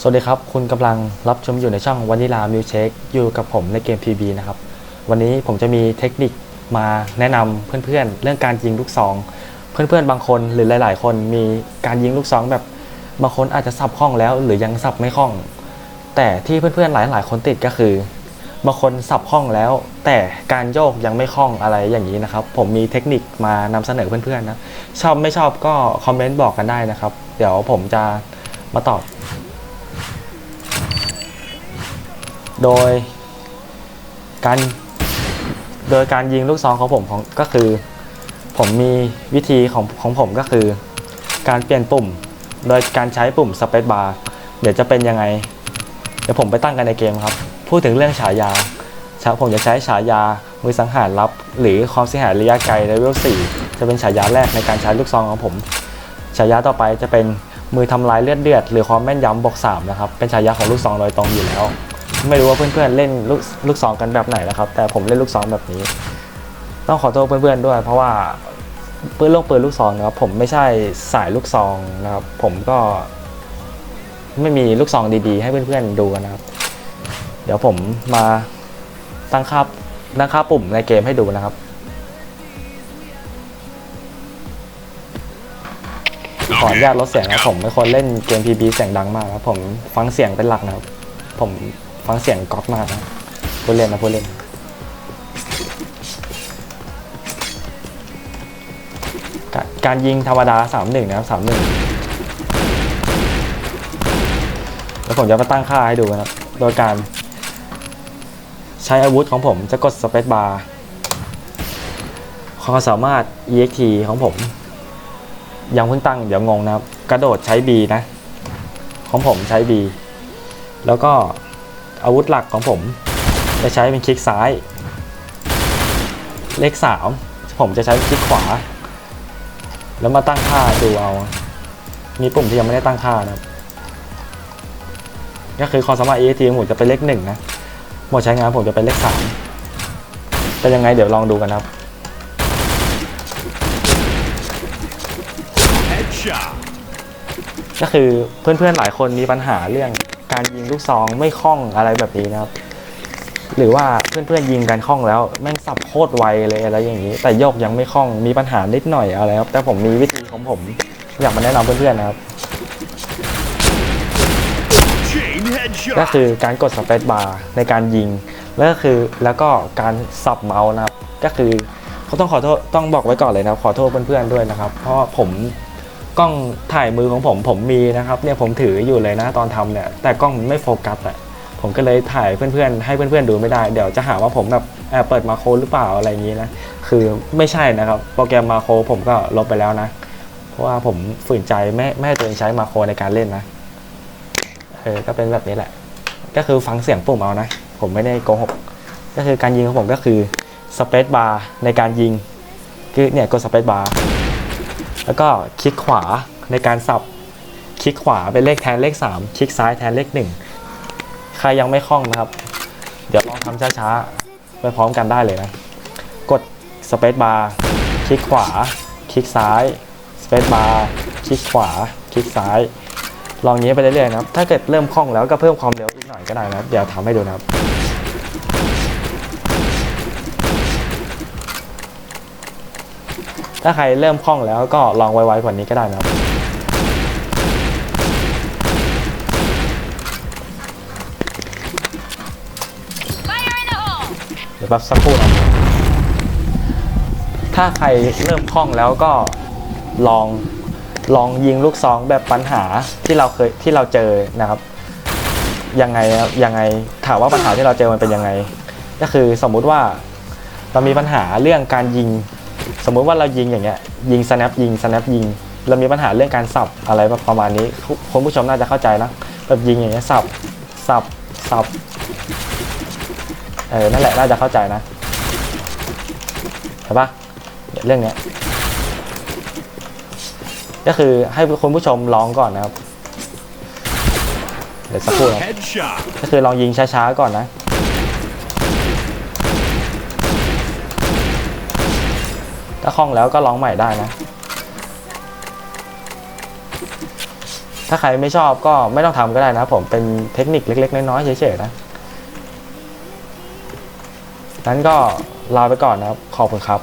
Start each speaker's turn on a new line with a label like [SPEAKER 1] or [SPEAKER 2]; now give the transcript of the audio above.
[SPEAKER 1] สวัสดีครับ คุณกำลังรับชมอยู่ในช่องวานิลามิวเชคอยู่กับผมในเกม PB นะครับ วันนี้ผมจะมีเทคนิคมาแนะนำเพื่อนๆ เรื่องการยิงลูกซอง เพื่อนๆ บางคนหรือหลาย ๆ คนมีการยิงลูกซองแบบบางคนอาจจะสับคล่องแล้ว หรือยังสับไม่คล่อง แต่ที่เพื่อนๆ หลายๆ คนติดก็คือ บางคนสับคล่องแล้ว แต่การโยกยังไม่คล่องอะไรอย่างนี้นะครับ ผมมีเทคนิคมานำเสนอเพื่อนๆนะชอบไม่ชอบก็คอมเมนต์บอกกันได้นะครับ เดี๋ยวผมจะมาตอบ โดยการโดยการยิงลูกซองของผมของก็คือ ผมมีวิธีของของผมก็คือ การเปลี่ยนปุ่ม โดยการใช้ปุ่มสเปซบาร์เดี๋ยวจะเป็นยังไง เดี๋ยวผมไปตั้งกันในเกมครับ พูดถึงเรื่องฉายาฉาผมจะใช้ฉายามือสังหารลับ หรือความเสียหายระยะไกลเลเวล4จะเป็นฉายาแรกในการใช้ลูกซองของผมฉายาต่อไปจะเป็นมือทำลายเลือดเดือด หรือความแม่นยำบวก3นะครับเป็นฉายาของลูกซองโดยตรงอยู่แล้ว ไม่รู้ว่าเพื่อนๆเล่นลูกลูกซองกันแบบไหนนะครับ แต่ผมเล่นลูกซองแบบนี้ ต้องขอโทษเพื่อนๆด้วย เพราะว่าปืนลูกปืนลูกซองนะครับผมไม่ใช่สายลูกซองนะครับ ผมก็ไม่มีลูกซองดีๆ ให้เพื่อนๆดูกันนะครับ เดี๋ยวผมมาตั้งค่าตั้งค่าปุ่มในเกมให้ดูนะครับขออนุญาตลดเสียงนะผมไม่ควรเล่นเกม PB เสียงดังมากครับผมฟังเสียงเป็นหลักนะครับ ผม ฟังเสียงก๊อตมากนะพูดเล่นนะพูดเล่นการการยิงธรรมดา3-1นะครับ3-1แล้วผมจะมาตั้งค่าให้ดูนะครับ โดยการ ใช้อาวุธของผมจะกดสเปซบาร์ความสามารถ EXT ของผม ยังเพิ่งตั้งเดี๋ยวงงนะครับ กระโดดใช้ B นะ ของผมใช้ B แล้วก็ อาวุธหลักของผม จะใช้เป็นคลิกซ้าย เลขสามผมจะใช้คลิกขวา แล้วมาตั้งค่าดูเอา มีปุ่มที่ยังไม่ได้ตั้งค่านะครับ ก็คือความสามารถ EAT ของผมจะเป็นเลขหนึ่งนะหมดใช้งานผมจะเป็นเลขสามเป็นยังไงเดี๋ยวลองดูกันนะครับ ก็คือเพื่อนๆหลายคนมีปัญหาเรื่อง การยิงลูกซองไม่คล่องอะไรแบบนี้นะครับ หรือว่าเพื่อนๆยิงกันคล่องแล้วแม่งสับโคตรไวเลยอะไรอย่างนี้ แต่โยกยังไม่คล่องมีปัญหานิดหน่อยอะไรครับ แต่ผมมีวิธีของผมอยากมาแนะนำเพื่อนๆนะครับก็คือการกดสเปซบาร์ในการยิง แล้วก็คือแล้วก็การสับเมาส์นะครับ ก็คือเขาต้องขอโทษต้องบอกไว้ก่อนเลยนะครับ ขอโทษเพื่อนๆด้วยนะครับ เพราะผม กล้องถ่ายมือของผมผมมีนะครับเนี่ยผมถืออยู่เลยนะตอนทำเนี่ยแต่กล้องมันไม่โฟกัสอะผมก็เลยถ่ายเพื่อนๆ ให้เพื่อนๆดูไม่ได้ เดี๋ยวจะหาว่าผมแบบแอบเปิดมาโครหรือเปล่าอะไรอย่างนี้นะคือไม่ใช่นะครับ โปรแกรมมาโครผมก็ลบไปแล้วนะ เพราะว่าผมฝืนใจไม่ไม่ให้ตัวเองใช้มาโครในการเล่นนะเออก็เป็นแบบนี้แหละ ก็คือฟังเสียงปุ่มเอานะ ผมไม่ได้โกหกก็คือการยิงของผมก็คือสเปซบาร์ในการยิงคือเนี่ยกดสเปซบาร์ แล้วก็คลิกขวาในการสับ คลิกขวาเป็นเลขแทนเลข 3 คลิกซ้ายแทนเลข 1 ใครยังไม่คล่องนะครับ เดี๋ยวลองทำช้าๆ ไปพร้อมกันได้เลยนะ กดสเปซบาร์คลิกขวา คลิกซ้ายสเปซบาร์คลิกขวา คลิกซ้าย ลองนี้ไปเรื่อยๆนะครับ ถ้าเกิดเริ่มคล่องแล้วก็เพิ่มความเร็วอีกหน่อยก็ได้นะครับ เดี๋ยวทำให้ดูนะครับ ถ้าใครเริ่มคล่องแล้วก็ลองไวๆกว่านี้ก็ได้นะครับเดี๋ยวแป๊บสักครู่นะถ้าใครเริ่มคล่องแล้วก็ลองลองยิงลูกซองแบบปัญหาที่เราเคยที่เราเจอนะครับยังไงยังไงถามว่าปัญหาที่เราเจอมันเป็นยังไง ก็คือสมมุติว่าเรามีปัญหาเรื่องการยิง สมมุติว่าเรายิงอย่างเงี้ยยิง snap ยิง snap ยิง เรามีปัญหาเรื่องการสับอะไรประมาณนี้คุคุณผู้ชมน่าจะเข้าใจนะแบบยิงอย่างเงี้ยสับสับสับเออนั่นแหละน่าจะเข้าใจนะเห็นปะเนี่ยเรื่องเนี้ยก็คือให้คุณผู้ชมลองก่อนนะครับ เดี๋ยวสักครู่นะ
[SPEAKER 2] Headshot.
[SPEAKER 1] ก็คือลองยิงช้าๆก่อนนะ ถ้าคล่องแล้วก็ร้องใหม่ได้นะ ถ้าใครไม่ชอบก็ไม่ต้องทำก็ได้นะ ผมเป็นเทคนิคเล็ก ๆ น้อยๆเฉยๆนะนั้นก็ลาไปก่อนนะครับ ขอบคุณครับ